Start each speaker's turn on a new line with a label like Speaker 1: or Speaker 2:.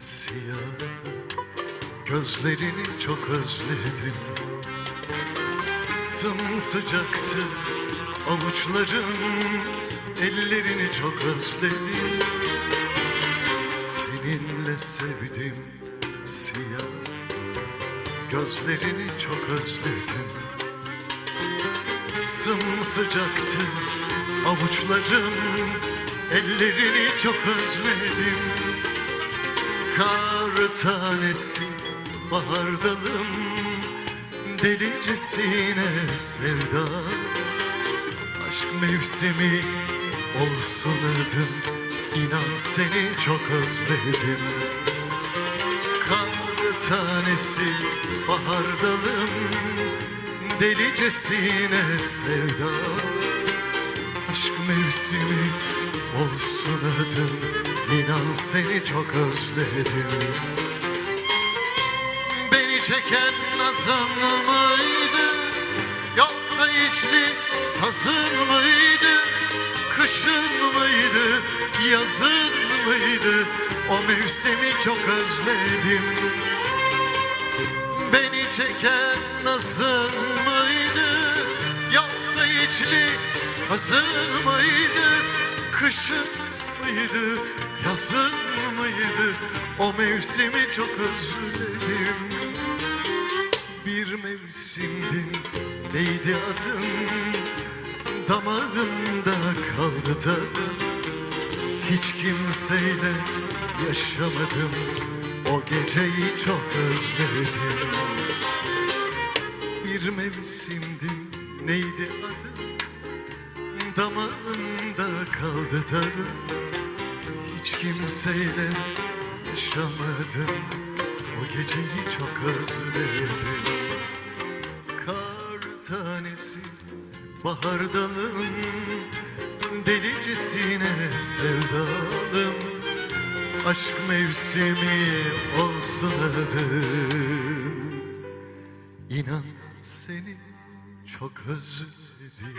Speaker 1: siyah. Gözlerini çok özledim. Sımsıcaktı avuçların Ellerini çok özledim. Seninle sevdim siyah. Gözlerini çok özledim. Sımsıcaktı avuçlarım. Ellerini çok özledim Kar tanesi bahar dalım Delicesine sevda. Aşk mevsimi olsun adım. İnan seni çok özledim. Kar tanesi bahar dalım Delicesine sevda. Aşk mevsimi olsun adım İnan seni çok özledim. Beni çeken nazın mıydı? Yoksa içli sazın mıydı? Kışın mıydı? Yazın mıydı? O mevsimi çok özledim. Beni çeken nazın mıydı? Yoksa içli sazın mıydı? Kışın mıydı yazın mıydı? O mevsimi çok özledim. Bir mevsimdin neydi adın Damağımda kaldı tadım. Hiç kimseyle yaşamadım. O geceyi çok özledim. Bir mevsimdin neydi adı Damağımda kaldı tadım Hiç kimseyle yaşamadım. O geceyi çok özledim. Kar tanesi bahar dalım Delicesine sevdalım. Aşk mevsimi olsun adım. İnan seni çok özledim